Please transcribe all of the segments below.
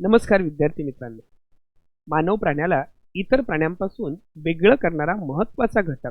नमस्कार विद्यार्थी मित्रांनो. मानव प्राण्याला इतर प्राण्यांपासून वेगळं करणारा महत्त्वाचा घटक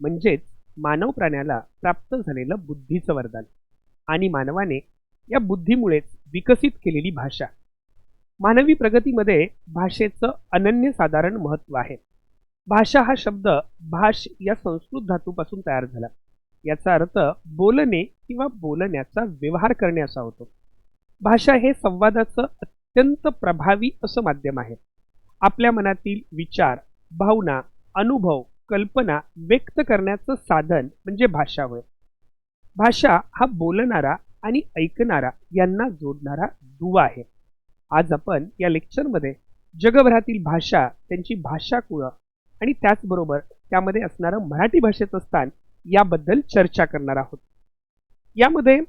म्हणजेच मानव प्राण्याला प्राप्त झालेलं बुद्धीचं वरदान आणि मानवाने या बुद्धीमुळेच विकसित केलेली भाषा. मानवी प्रगतीमध्ये भाषेचं अनन्यसाधारण महत्त्व आहे. भाषा हा शब्द भाष या संस्कृत धातूपासून तयार झाला. याचा अर्थ बोलणे किंवा बोलण्याचा व्यवहार करणे असा होतो. भाषा हे संवादाचं अत्यंत प्रभावी असं माध्यम आहे. आपल्या मनातील विचार भावना अनुभव कल्पना व्यक्त करण्याचं साधन म्हणजे भाषा होय. भाषा हा बोलणारा आणि ऐकणारा यांना जोडणारा दुवा आहे. आज आपण या लेक्चरमध्ये जगभरातील भाषा त्यांची भाषाकुळं आणि त्याचबरोबर त्यामध्ये असणारं मराठी भाषेचं स्थान याबद्दल चर्चा करणार आहोत. यामध्ये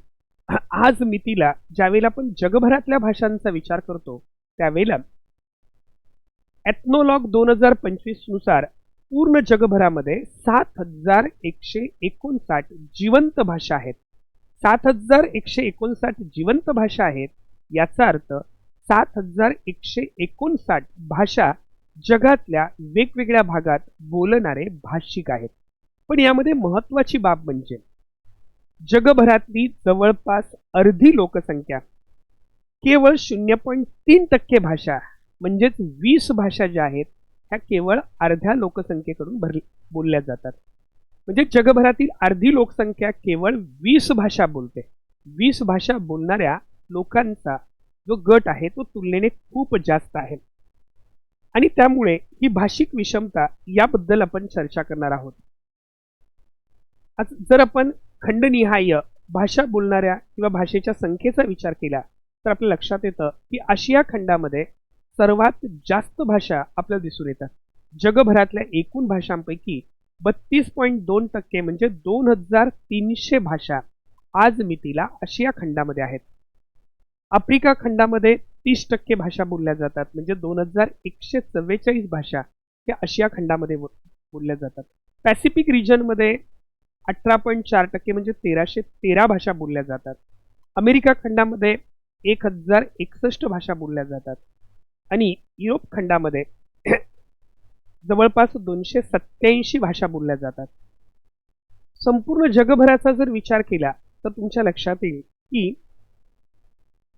आज मितीला ज्यावेळेला आपण जगभरातल्या भाषांचा विचार करतो त्यावेळेला एथनोलॉग दोन हजार पंचवीसनुसार पूर्ण जगभरामध्ये सात हजार एकशे एकोणसाठ जिवंत भाषा आहेत. सात हजार एकशे एकोणसाठ जिवंत भाषा आहेत याचा अर्थ सात हजार एकशे एकोणसाठ भाषा जगातल्या वेगवेगळ्या भागात बोलणारे भाषिक आहेत. पण यामध्ये महत्वाची बाब म्हणजे जगभरातली जवळपास अर्धी लोकसंख्या. केवळ शून्य पॉईंट तीन टक्के भाषा म्हणजेच वीस भाषा ज्या आहेत ह्या केवळ अर्ध्या लोकसंख्येकडून भर बोलल्या जातात. म्हणजे जगभरातील अर्धी लोकसंख्या केवळ वीस भाषा बोलते. वीस भाषा बोलणाऱ्या लोकांचा जो गट आहे तो तुलनेने खूप जास्त आहे. आणि त्यामुळे ही भाषिक विषमता याबद्दल आपण चर्चा करणार आहोत. आज जर आपण खंडनिहाय भाषा बोलणाऱ्या किंवा भाषेच्या संख्येचा विचार केला तर आपल्या लक्षात येतं की आशिया खंडामध्ये सर्वात जास्त भाषा आपल्याला दिसून येतात. जगभरातल्या एकूण भाषांपैकी बत्तीस पॉईंट दोन टक्के म्हणजे दोन हजार तीनशे भाषा आज मितीला आशिया खंडामध्ये आहेत. आफ्रिका खंडामध्ये तीस टक्के भाषा बोलल्या जातात म्हणजे दोन हजार एकशे चव्वेचाळीस भाषा या आशिया खंडामध्ये बोलल्या जातात. पॅसिफिक रिजनमध्ये अठरा पॉईंट चार टक्के म्हणजे तेराशे तेरा भाषा बोलल्या जातात. अमेरिका खंडामध्ये एक हजार एकसष्ट भाषा बोलल्या जातात. आणि युरोप खंडामध्ये जवळपास दोनशे सत्याऐंशी भाषा बोलल्या जातात. संपूर्ण जगभराचा जर विचार केला तर तुमच्या लक्षात येईल की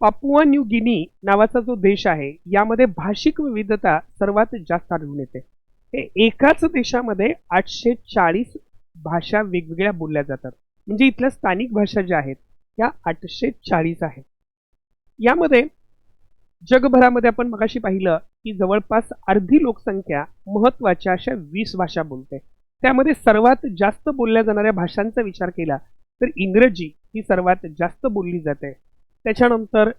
पापुआ न्यू गिनी नावाचा जो देश आहे यामध्ये भाषिक विविधता सर्वात जास्त आढळून येते. हे एकाच देशामध्ये आठशे चाळीस भाषा वेगवेगळ्या बोलल्या जातात. म्हणजे इथल्या स्थानिक भाषा ज्या आहेत त्या आठशे चाळीस आहेत. यामध्ये जगभरामध्ये आपण मगाशी पाहिलं की जवळपास अर्धी लोकसंख्या महत्त्वाच्या अशा वीस भाषा बोलते. त्यामध्ये सर्वात जास्त बोलल्या जाणाऱ्या भाषांचा विचार केला तर इंग्रजी ही सर्वात जास्त बोलली जाते. त्याच्यानंतर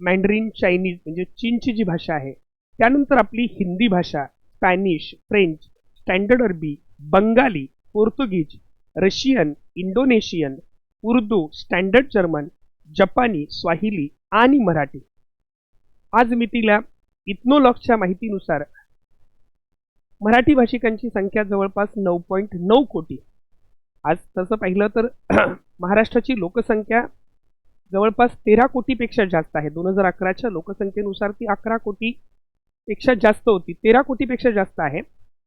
मँड्रीन चायनीज म्हणजे चीनची जी भाषा आहे त्यानंतर आपली हिंदी भाषा स्पॅनिश फ्रेंच स्टँडर्ड अरबी बंगाली पोर्तुगीज Russian Indonesian Urdu standard German जपानी स्वाहिली आणि मराठी. आज मितीला इथनोलॉगच्या माहितीनुसार मराठी भाषिकांची संख्या जवळपास नऊ पॉईंट नऊ कोटी. आज तसं पाहिलं तर महाराष्ट्राची लोकसंख्या जवळपास तेरा कोटीपेक्षा जास्त आहे. दोन हजार अकराच्या लोकसंख्येनुसार ती अकरा कोटीपेक्षा जास्त होती. तेरा कोटीपेक्षा जास्त आहे.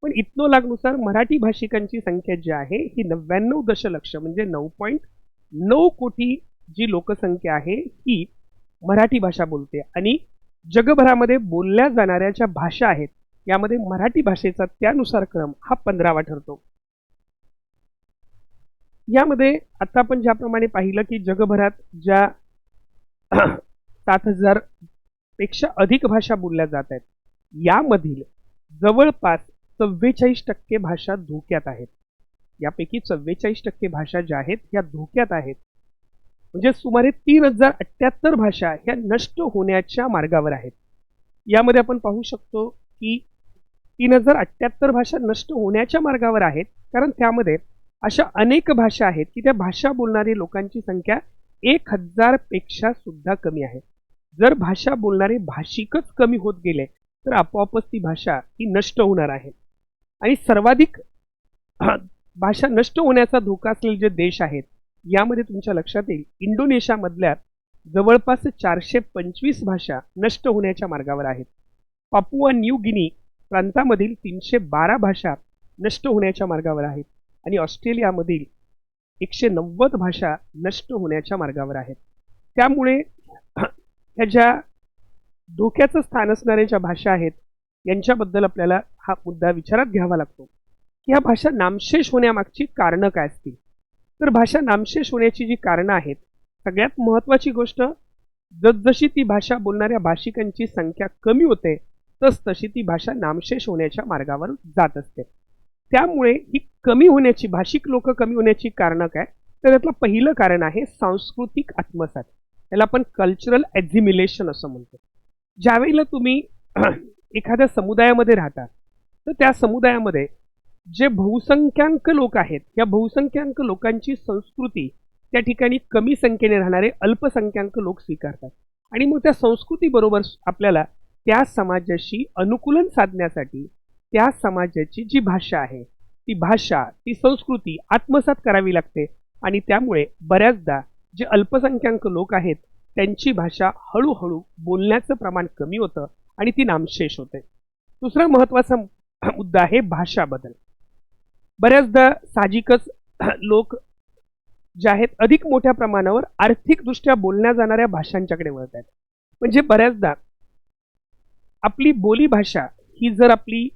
पण इथनोलागनुसार मराठी भाषिकांची संख्या जी आहे ही नव्याण्णव दशलक्ष म्हणजे नऊ पॉईंट नऊ कोटी जी लोकसंख्या आहे ही मराठी भाषा बोलते. आणि जगभरामध्ये बोलल्या जाणाऱ्या ज्या भाषा आहेत यामध्ये मराठी भाषेचा त्यानुसार क्रम हा पंधरावा ठरतो. यामध्ये आता आपण ज्याप्रमाणे पाहिलं की जगभरात ज्या सात हजारपेक्षा अधिक भाषा बोलल्या जात आहेत यामधील जवळपास चव्वेचाळीस टक्के भाषा धोक्यात आहेत. यापैकी चव्वेचाळीस टक्के भाषा ज्या आहेत ह्या धोक्यात आहेत. म्हणजे सुमारे तीन हजार अठ्याहत्तर भाषा ह्या नष्ट होण्याच्या मार्गावर आहेत. यामध्ये आपण पाहू शकतो की तीन हजार अठ्याहत्तर भाषा नष्ट होण्याच्या मार्गावर आहेत. कारण त्यामध्ये अशा अनेक भाषा आहेत की त्या भाषा बोलणारी लोकांची संख्या एक हजारपेक्षा सुद्धा कमी आहे. जर भाषा बोलणारे भाषिकच कमी होत गेले तर आपोआपच ती भाषा ही नष्ट होणार आहे. आणि सर्वाधिक भाषा नष्ट होण्याचा धोका असलेले जे देश आहेत यामध्ये तुमच्या लक्षात येईल इंडोनेशियामधल्या जवळपास चारशे पंचवीस भाषा नष्ट होण्याच्या मार्गावर आहेत. पापुआ न्यू गिनी प्रांतामधील तीनशे बारा भाषा नष्ट होण्याच्या मार्गावर आहेत आणि ऑस्ट्रेलियामधील एकशे नव्वद भाषा नष्ट होण्याच्या मार्गावर आहेत. त्यामुळे ह्या ज्या धोक्याचं स्थान असणाऱ्या ज्या भाषा आहेत यांच्याबद्दल आपल्याला हा मुद्दा विचारात घ्यावा लागतो. की ह्या भाषा नामशेष होण्यामागची कारणं काय असतील? तर भाषा नामशेष होण्याची जी कारणं आहेत सगळ्यात महत्त्वाची गोष्ट जसजशी ती भाषा बोलणाऱ्या भाषिकांची संख्या कमी होते तस तशी ती भाषा नामशेष होण्याच्या मार्गावर जात असते. त्यामुळे ही कमी होण्याची भाषिक लोक कमी होण्याची कारणं काय? तर यातलं पहिलं कारण आहे सांस्कृतिक आत्मसात. याला आपण कल्चरल ॲझिमिलेशन असं म्हणतो. ज्यावेळेला तुम्ही एखाद्या समुदायामध्ये राहता तर त्या समुदायामध्ये जे बहुसंख्याक लोक आहेत या बहुसंख्याक लोकांची संस्कृती त्या ठिकाणी कमी संख्येने राहणारे अल्पसंख्याक लोक स्वीकारतात. आणि मग त्या संस्कृतीबरोबर आपल्याला त्या समाजाशी अनुकूलन साधण्यासाठी त्या समाजाची जी भाषा आहे ती भाषा ती संस्कृती आत्मसात करावी लागते. आणि त्यामुळे बऱ्याचदा जे अल्पसंख्याक लोक आहेत त्यांची भाषा हळूहळू बोलण्याचं प्रमाण कमी होतं आणि ती नामशेष होते. दुसरा महत्त्वाचा मुद्दा आहे भाषा बदल. बऱ्याचदा साहजिकच लोक जे आहेत अधिक मोठ्या प्रमाणावर आर्थिकदृष्ट्या बोलल्या जाणाऱ्या भाषांच्याकडे वळत आहेत म्हणजे बऱ्याचदा आपली बोली भाषा ही जर आपली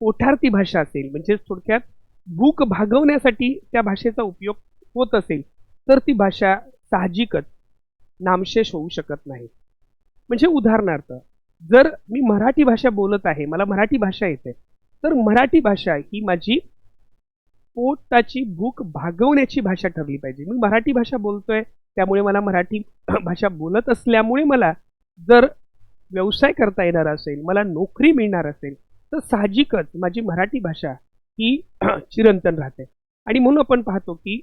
पोठार्थी भाषा असेल म्हणजे थोडक्यात भूक भागवण्यासाठी त्या भाषेचा उपयोग होत असेल तर ती भाषा साहजिकच नामशेष होऊ शकत नाही. म्हणजे उदाहरणार्थ जर मी मराठी भाषा बोलत आहे मला मराठी भाषा येते तर मराठी भाषा ही माझी पोटाची भूक भागवण्याची भाषा ठरली पाहिजे. मी मराठी भाषा बोलतोय त्यामुळे मला मराठी भाषा बोलत असल्यामुळे मला जर व्यवसाय करता येणार असेल मला नोकरी मिळणार असेल तर साहजिकच माझी मराठी भाषा ही चिरंतन राहते. आणि म्हणून आपण पाहतो की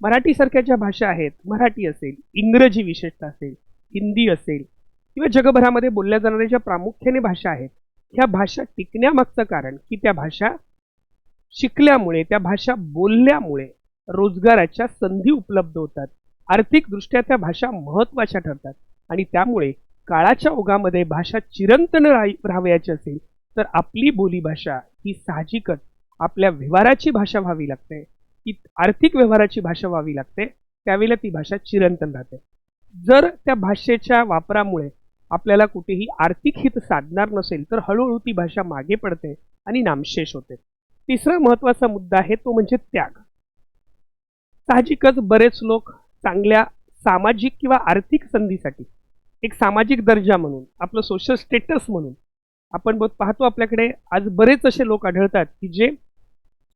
मराठीसारख्या ज्या भाषा आहेत मराठी असेल इंग्रजी विशेषतः असेल हिंदी असेल किंवा जगभरामध्ये बोलल्या जाणाऱ्या ज्या प्रामुख्याने भाषा आहेत ह्या भाषा टिकण्यामागचं कारण की त्या भाषा शिकल्यामुळे त्या भाषा बोलल्यामुळे रोजगाराच्या संधी उपलब्ध होतात. आर्थिकदृष्ट्या त्या भाषा महत्त्वाच्या ठरतात. आणि त्यामुळे काळाच्या ओघामध्ये भाषा चिरंतन राहावयाची असेल तर आपली बोलीभाषा ही साहजिकच आपल्या व्यवहाराची भाषा व्हावी लागते. की आर्थिक व्यवहाराची भाषा व्हावी लागते. त्यावेळेला ती भाषा चिरंतन राहते. जर त्या भाषेच्या वापरामुळे आपल्याला कुठेही आर्थिक हित साधणार नसेल तर हळूहळू ती भाषा मागे पडते आणि नामशेष होते. तिसरा महत्त्वाचा मुद्दा आहे तो म्हणजे त्याग. साहजिकच बरेच लोक चांगल्या सामाजिक किंवा आर्थिक संधीसाठी एक सामाजिक दर्जा म्हणून आपलं सोशल स्टेटस म्हणून आपण बहुत पाहतो आपल्याकडे आज बरेच असे लोक आढळतात की जे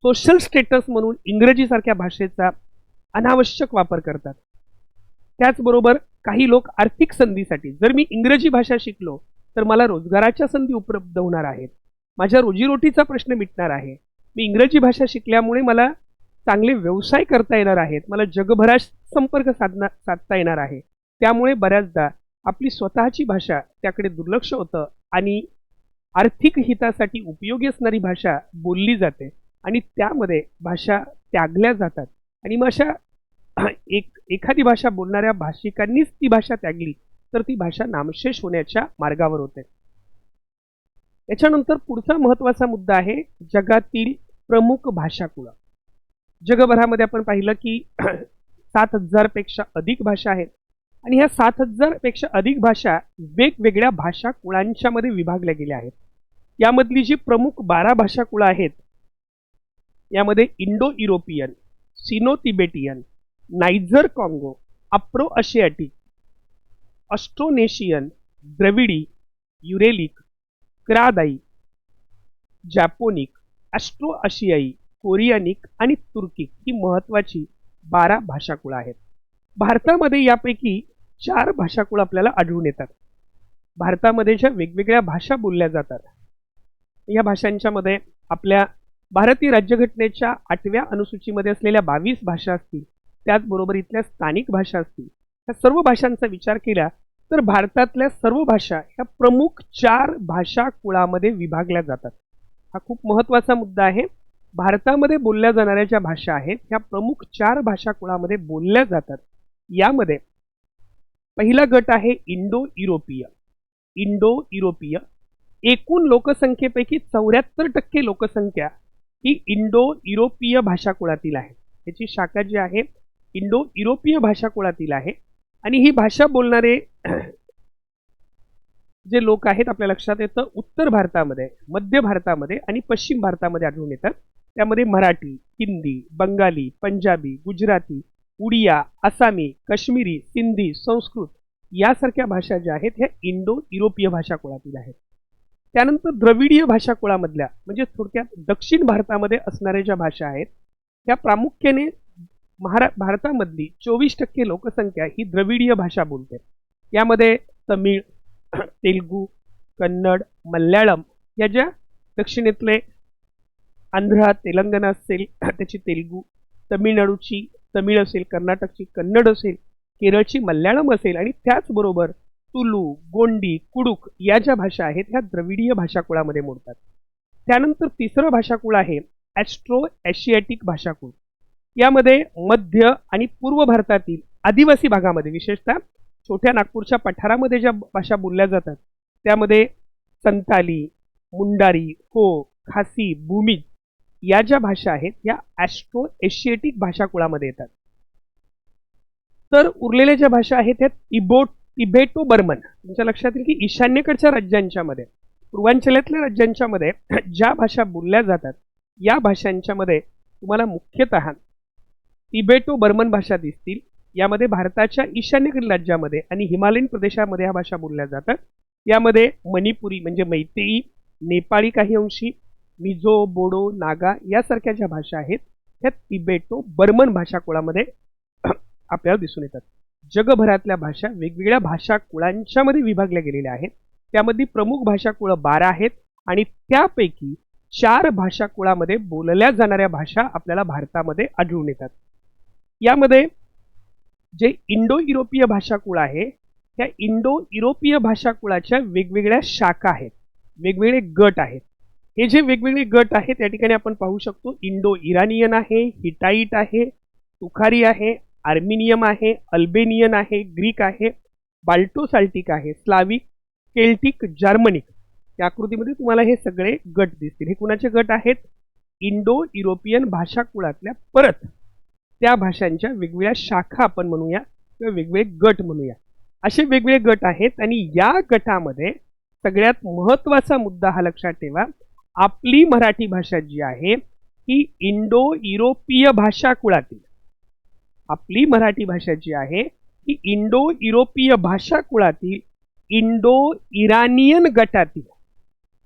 सोशल स्टेटस म्हणून इंग्रजीसारख्या भाषेचा अनावश्यक वापर करतात. त्याचबरोबर काही लोक आर्थिक संधीसाठी जर मी इंग्रजी भाषा शिकलो तर मला रोजगाराच्या संधी उपलब्ध होणार आहेत. माझ्या रोजीरोटीचा प्रश्न मिटणार आहे. मी इंग्रजी भाषा शिकल्यामुळे मला चांगले व्यवसाय करता येणार आहेत. मला जगभरात संपर्क साधना साधता येणार आहे. त्यामुळे बऱ्याचदा आपली स्वतःची भाषा त्याकडे दुर्लक्ष होतं आणि आर्थिक हितासाठी उपयोगी असणारी भाषा बोलली जाते आणि त्यामध्ये भाषा त्यागल्या जातात. आणि मग अशा एक एखादी भाषा बोलणाऱ्या भाषिकांनीच ती भाषा त्यागली तर ती भाषा नामशेष होण्याच्या मार्गावर होते. याच्यानंतर पुढचा महत्त्वाचा मुद्दा आहे जगातील प्रमुख भाषा कुळ जगभरामध्ये आपण पाहिलं की सात हजारपेक्षा अधिक भाषा आहेत आणि ह्या सात हजारपेक्षा अधिक भाषा वेगवेगळ्या भाषा कुळांच्यामध्ये विभागल्या गेल्या आहेत. यामधली जी प्रमुख बारा भाषा कुळं आहेत यामध्ये Indo European Sino Tibetan Niger Congo Afro Asiatic Austronesian द्रविडी युरेलिक क्रादाई जॅपोनिक ॲस्ट्रो आशियाई कोरियानिक आणि तुर्किक ही महत्त्वाची बारा भाषाकुळं आहेत. भारतामध्ये यापैकी चार भाषाकुळ आपल्याला आढळून येतात. भारतामध्ये ज्या वेगवेगळ्या भाषा बोलल्या जातात या भाषांच्यामध्ये आपल्या भारतीय राज्यघटनेच्या आठव्या अनुसूचीमध्ये असलेल्या बावीस भाषा असतील त्याचबरोबर इथल्या स्थानिक भाषा असतील या सर्व भाषांचा विचार केला तर भारतातल्या सर्व भाषा ह्या प्रमुख चार भाषा कुळामध्ये विभागल्या जातात. हा खूप महत्त्वाचा मुद्दा आहे. भारतामध्ये बोलल्या जाणाऱ्या ज्या भाषा आहेत ह्या प्रमुख चार भाषा कुळामध्ये बोलल्या जातात. यामध्ये पहिला गट आहे इंडो युरोपीय इंडो युरोपीय एकूण लोकसंख्येपैकी चौऱ्याहत्तर टक्के लोकसंख्या ही इंडो युरोपीय भाषा कुळातील आहे. त्याची शाखा जी आहे इंडो युरोपीय भाषाकुळातील आहे. आणि ही भाषा बोलणारे जे लोक आहेत आपल्या लक्षात येतं उत्तर भारतामध्ये मध्य भारतामध्ये आणि पश्चिम भारतामध्ये आढळून येतात. त्यामध्ये मराठी हिंदी बंगाली पंजाबी गुजराती उडिया आसामी काश्मीरी सिंधी संस्कृत यासारख्या भाषा ज्या आहेत ह्या इंडो युरोपीय भाषाकुळातील आहेत. त्यानंतर द्रविडीय भाषा कुळामधल्या म्हणजे थोडक्यात दक्षिण भारतामध्ये असणाऱ्या ज्या भाषा आहेत त्या प्रामुख्याने महारा भारतामधली चोवीस टक्के लोकसंख्या ही द्रविडीय भाषा बोलते. यामध्ये तमिळ तेलगू कन्नड मल्याळम या ज्या दक्षिणेतले आंध्र तेलंगणा असेल त्याची तेलगू तमिळनाडूची तमिळ असेल कर्नाटकची कन्नड असेल केरळची मल्याळम असेल आणि त्याचबरोबर तुलू गोंडी कुडुक या ज्या भाषा आहेत ह्या द्रविडीय भाषाकुळामध्ये मोडतात. त्यानंतर तिसरं भाषाकुळ आहे ॲस्ट्रो एशियाटिक भाषाकुळ. यामध्ये मध्य आणि पूर्व भारतातील आदिवासी भागामध्ये विशेषतः छोट्या नागपूरच्या पठारामध्ये ज्या भाषा बोलल्या जातात त्यामध्ये संताली मुंडारी हो खासी भूमी या ज्या भाषा आहेत या ॲस्ट्रो एशिएटिक भाषाकुळामध्ये येतात. तर उरलेल्या ज्या भाषा आहेत त्या इबो तिबेटो बर्मन तुमच्या लक्षात येईल की ईशान्येकडच्या राज्यांच्यामध्ये पूर्वांचलातल्या राज्यांच्यामध्ये ज्या भाषा बोलल्या जातात या भाषांच्यामध्ये तुम्हाला मुख्यतः तिबेटो बर्मन भाषा दिसतील. यामध्ये भारताच्या ईशान्येकडील राज्यामध्ये आणि हिमालयीन प्रदेशामध्ये ह्या भाषा बोलल्या जातात. यामध्ये मणिपुरी म्हणजे मैतेई नेपाळी काही अंशी मिझो बोडो नागा यासारख्या ज्या भाषा आहेत ह्या तिबेटो बर्मन भाषा कुळामध्ये आपल्याला दिसून येतात. जगभरातल्या भाषा वेगवेगळ्या भाषा कुळांच्यामध्ये विभागल्या गेलेल्या आहेत. त्यामध्ये प्रमुख भाषा कुळं बारा आहेत आणि त्यापैकी चार भाषा कुळामध्ये बोलल्या जाणाऱ्या भाषा आपल्याला भारतामध्ये आढळून येतात. यामध्ये जे इंडो युरोपीय भाषाकुळ आहे त्या इंडो युरोपीय भाषाकुळाच्या वेगवेगळ्या शाखा आहेत वेगवेगळे गट आहेत. हे जे वेगवेगळे गट आहेत त्या ठिकाणी आपण पाहू शकतो इंडो इरानियन आहे हिटाईट आहे तुखारी आहे आर्मिनियम आहे अल्बेनियन आहे ग्रीक आहे बाल्टोसाल्टिक आहे स्लाविक केल्टिक जर्मनिक. या आकृतीमध्ये तुम्हाला हे सगळे गट दिसतील. हे कुणाचे गट आहेत? इंडो युरोपियन भाषाकुळातल्या परत त्या भाषांच्या वेगवेगळ्या शाखा आपण म्हणूया किंवा वेगवेगळे गट म्हणूया. असे वेगवेगळे गट आहेत आणि या गटामध्ये सगळ्यात महत्त्वाचा मुद्दा हा लक्षात ठेवा. आपली मराठी भाषा जी आहे ही इंडो युरोपीय भाषाकुळातील आपली मराठी भाषा जी आहे ही इंडो युरोपीय भाषाकुळातील इंडो इरानियन गटातील.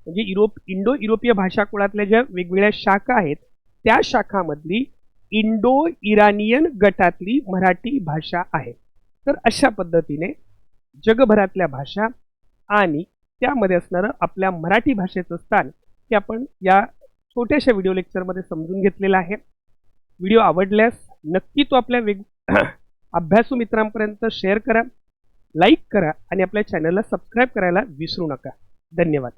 म्हणजे युरोप इंडो युरोपीय भाषा कुळातल्या ज्या वेगवेगळ्या शाखा आहेत त्या शाखामधली इंडो इरानियन गटातली मराठी भाषा आहे. तर अशा पद्धतीने जगभरातल्या भाषा आणि त्यामध्ये असणारं आपल्या मराठी भाषेचं स्थान हे आपण या छोट्याशा व्हिडिओ लेक्चरमध्ये समजून घेतलेलं आहे. व्हिडिओ आवडल्यास नक्की तो आपल्या वेग अभ्यासू मित्रांपर्यंत शेअर करा लाईक करा आणि आपल्या चॅनलला सबस्क्राईब करायला विसरू नका. धन्यवाद.